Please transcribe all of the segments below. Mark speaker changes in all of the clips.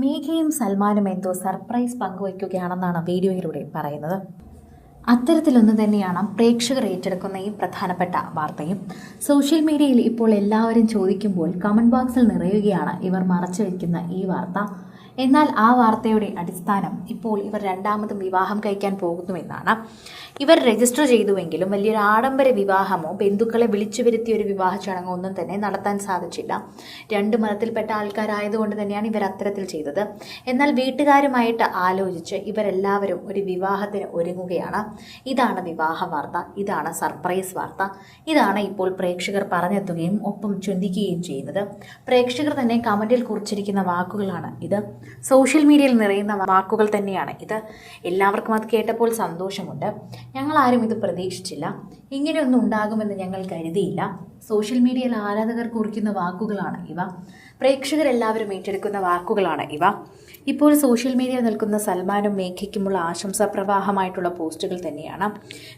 Speaker 1: മേഘയും സൽമാനും എന്തോ സർപ്രൈസ് പങ്കുവയ്ക്കുകയാണെന്നാണ് വീഡിയോയിലൂടെ പറയുന്നത്. അത്തരത്തിലൊന്ന് തന്നെയാണ് പ്രേക്ഷകർ ഏറ്റെടുക്കുന്ന ഈ പ്രധാനപ്പെട്ട വാർത്തയും. സോഷ്യൽ മീഡിയയിൽ ഇപ്പോൾ എല്ലാവരും ചോദിക്കുമ്പോൾ കമന്റ് ബോക്സിൽ നിറയുകയാണ് ഇവർ മറച്ചു വയ്ക്കുന്ന ഈ വാർത്ത. എന്നാൽ ആ വാർത്തയുടെ അടിസ്ഥാനം ഇപ്പോൾ ഇവർ രണ്ടാമതും വിവാഹം കഴിക്കാൻ പോകുന്നുവെന്നാണ് ഇവർ രജിസ്റ്റർ ചെയ്തുവെങ്കിലും വലിയൊരു ആഡംബര വിവാഹമോ ബന്ധുക്കളെ വിളിച്ചു വരുത്തിയ ഒരു വിവാഹ ചടങ്ങോ ഒന്നും തന്നെ നടത്താൻ സാധിച്ചില്ല. രണ്ട് മതത്തിൽപ്പെട്ട ആൾക്കാരായതുകൊണ്ട് തന്നെയാണ് ഇവർ അത്തരത്തിൽ ചെയ്തത്. എന്നാൽ വീട്ടുകാരുമായിട്ട് ആലോചിച്ച് ഇവരെല്ലാവരും ഒരു വിവാഹത്തിന് ഒരുങ്ങുകയാണ്. ഇതാണ് വിവാഹ വാർത്ത ഇതാണ് സർപ്രൈസ് വാർത്ത. ഇതാണ് ഇപ്പോൾ പ്രേക്ഷകർ പറഞ്ഞെത്തുകയും ഒപ്പം ചിന്തിക്കുകയും ചെയ്യുന്നത്. പ്രേക്ഷകർ തന്നെ കമന്റിൽ കുറിച്ചിരിക്കുന്ന വാക്കുകളാണ് ഇത്. സോഷ്യൽ മീഡിയയിൽ നിറയുന്ന വാക്കുകൾ തന്നെയാണ്. ഇത് എല്ലാവർക്കും അത് കേട്ടപ്പോൾ സന്തോഷമുണ്ട്. ഞങ്ങൾ ആരും ഇത് പ്രതീക്ഷിച്ചില്ല. ഇങ്ങനെയൊന്നും ഉണ്ടാകുമെന്ന് ഞങ്ങൾ കരുതിയില്ല. സോഷ്യൽ മീഡിയയിൽ ആരാധകർ കുറിക്കുന്ന വാക്കുകളാണ് ഇവ. പ്രേക്ഷകരെല്ലാവരും ഏറ്റെടുക്കുന്ന വാക്കുകളാണ് ഇവ. ഇപ്പോൾ സോഷ്യൽ മീഡിയയിൽ നിൽക്കുന്ന സൽമാനും മേഘയ്ക്കുമുള്ള ആശംസാ പ്രവാഹമായിട്ടുള്ള പോസ്റ്റുകൾ തന്നെയാണ്.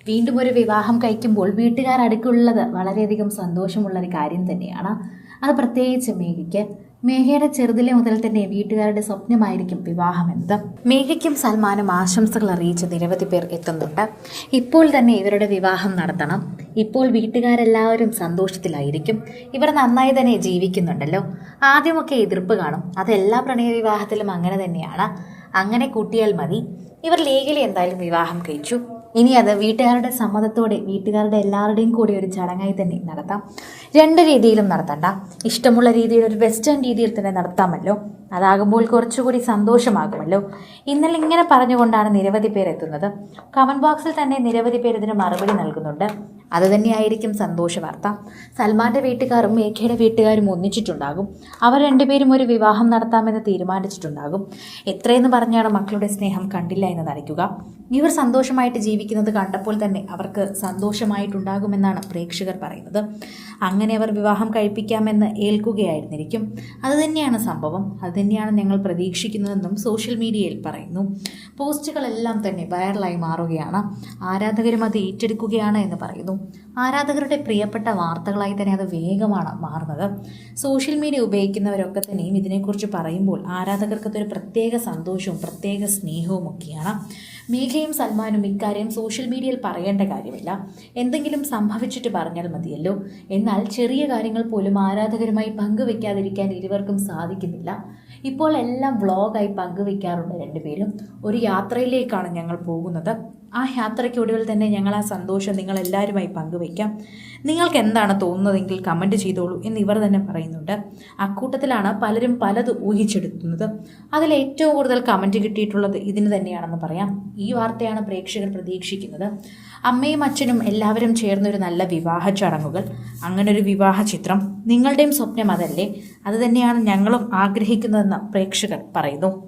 Speaker 1: വീണ്ടും ഒരു വിവാഹം കഴിക്കുമ്പോൾ വീട്ടുകാരടുക്കുള്ളത് വളരെയധികം സന്തോഷമുള്ള ഒരു കാര്യം തന്നെയാണ്. അത് പ്രത്യേകിച്ച് മേഘയ്ക്ക് മേഘയുടെ ചെറുതിലെ മുതൽ തന്നെ വീട്ടുകാരുടെ സ്വപ്നമായിരിക്കും വിവാഹം വിവാഹമെന്നത്. മേഘയ്ക്കും സൽമാനും ആശംസകൾ അറിയിച്ച് നിരവധി പേർ എത്തുന്നുണ്ട്. ഇപ്പോൾ തന്നെ ഇവരുടെ വിവാഹം നടത്തണം. ഇപ്പോൾ വീട്ടുകാരെല്ലാവരും സന്തോഷത്തിലായിരിക്കും. ഇവർ നന്നായി തന്നെ ജീവിക്കുന്നുണ്ടല്ലോ. ആദ്യമൊക്കെ എതിർപ്പ് കാണും. അതെല്ലാ പ്രണയ വിവാഹത്തിലും അങ്ങനെ തന്നെയാണ്. അങ്ങനെ കൂട്ടിയാൽ മതി. ഇവർ ലീഗലി എന്തായാലും വിവാഹം കഴിച്ചു. ഇനി അത് വീട്ടുകാരുടെ സമ്മതത്തോടെ വീട്ടുകാരുടെ എല്ലാവരുടെയും കൂടി ഒരു ചടങ്ങായി തന്നെ നടത്താം. രണ്ട് രീതിയിലും നടത്തണ്ട. ഇഷ്ടമുള്ള രീതിയിൽ ഒരു വെസ്റ്റേൺ രീതിയിൽ തന്നെ നടത്താമല്ലോ. അതാകുമ്പോൾ കുറച്ചുകൂടി സന്തോഷമാകുമല്ലോ. ഇന്നലെ ഇങ്ങനെ പറഞ്ഞുകൊണ്ടാണ് നിരവധി പേർ എത്തുന്നത്. കമന്റ് ബോക്സിൽ തന്നെ നിരവധി പേർ ഇതിന് മറുപടി നൽകുന്നുണ്ട്. അത് തന്നെയായിരിക്കും സന്തോഷ വാർത്ത. സൽമാന്റെ വീട്ടുകാരും മേഘയുടെ വീട്ടുകാരും ഒന്നിച്ചിട്ടുണ്ടാകും. അവർ രണ്ടുപേരും ഒരു വിവാഹം നടത്താമെന്ന് തീരുമാനിച്ചിട്ടുണ്ടാകും. എത്രയെന്ന് പറഞ്ഞാണ് മക്കളുടെ സ്നേഹം കണ്ടില്ല എന്ന് നടിക്കുക ഇവർ സന്തോഷമായിട്ട് ജീവിക്കുന്നത് കണ്ടപ്പോൾ തന്നെ അവർക്ക് സന്തോഷമായിട്ടുണ്ടാകുമെന്നാണ് പ്രേക്ഷകർ പറയുന്നത്. അങ്ങനെ അവർ വിവാഹം കഴിപ്പിക്കാമെന്ന് ഏൽക്കുകയായിരുന്നിരിക്കും. അതുതന്നെയാണ് സംഭവം. അതുതന്നെയാണ് ഞങ്ങൾ പ്രതീക്ഷിക്കുന്നതെന്നും സോഷ്യൽ മീഡിയയിൽ പറയുന്നു. പോസ്റ്റുകളെല്ലാം തന്നെ വൈറലായി മാറുകയാണ്. ആരാധകരും അത് ഏറ്റെടുക്കുകയാണ് എന്ന് പറയുന്നു. ആരാധകരുടെ പ്രിയപ്പെട്ട വാർത്തകളായി തന്നെ അത് വേഗമാണ് മാറുന്നത്. സോഷ്യൽ മീഡിയ ഉപയോഗിക്കുന്നവരൊക്കെ തന്നെയും ഇതിനെക്കുറിച്ച് പറയുമ്പോൾ ആരാധകർക്ക് അതൊരു പ്രത്യേക സന്തോഷവും പ്രത്യേക സ്നേഹവും ഒക്കെയാണ്. മേഘയും സൽമാനും ഇക്കാര്യം സോഷ്യൽ മീഡിയയിൽ പറയേണ്ട കാര്യമില്ല. എന്തെങ്കിലും സംഭവിച്ചിട്ട് പറഞ്ഞാൽ മതിയല്ലോ. എന്നാൽ ചെറിയ കാര്യങ്ങൾ പോലും ആരാധകരുമായി പങ്കുവെക്കാതിരിക്കാൻ ഇരുവർക്കും സാധിക്കുന്നില്ല. ഇപ്പോൾ എല്ലാം വ്ളോഗായി പങ്കുവെക്കാറുണ്ട് രണ്ടുപേരും. ഒരു യാത്രയിലേക്കാണ് ഞങ്ങൾ പോകുന്നത്. ആ യാത്രയ്ക്കൊടുവിൽ തന്നെ ഞങ്ങൾ ആ സന്തോഷം നിങ്ങളെല്ലാവരുമായി പങ്കുവയ്ക്കാം. നിങ്ങൾക്ക് എന്താണ് തോന്നുന്നതെങ്കിൽ കമന്റ് ചെയ്തോളൂ എന്ന് ഇവർ തന്നെ പറയുന്നുണ്ട്. അക്കൂട്ടത്തിലാണ് പലരും പലത് ഊഹിച്ചെടുക്കുന്നത്. അതിൽ ഏറ്റവും കൂടുതൽ കമന്റ് കിട്ടിയിട്ടുള്ളത് ഇതിന് തന്നെയാണെന്ന് പറയാം. ഈ വാർത്തയാണ് പ്രേക്ഷകർ പ്രതീക്ഷിക്കുന്നത്. അമ്മയും അച്ഛനും എല്ലാവരും ചേർന്നൊരു നല്ല വിവാഹ ചടങ്ങുകൾ. അങ്ങനെ ഒരു വിവാഹ ചിത്രം. നിങ്ങളുടെയും സ്വപ്നം അതല്ലേ? അത് തന്നെയാണ് ഞങ്ങളും ആഗ്രഹിക്കുന്നതെന്ന് പ്രേക്ഷകർ പറയുന്നു.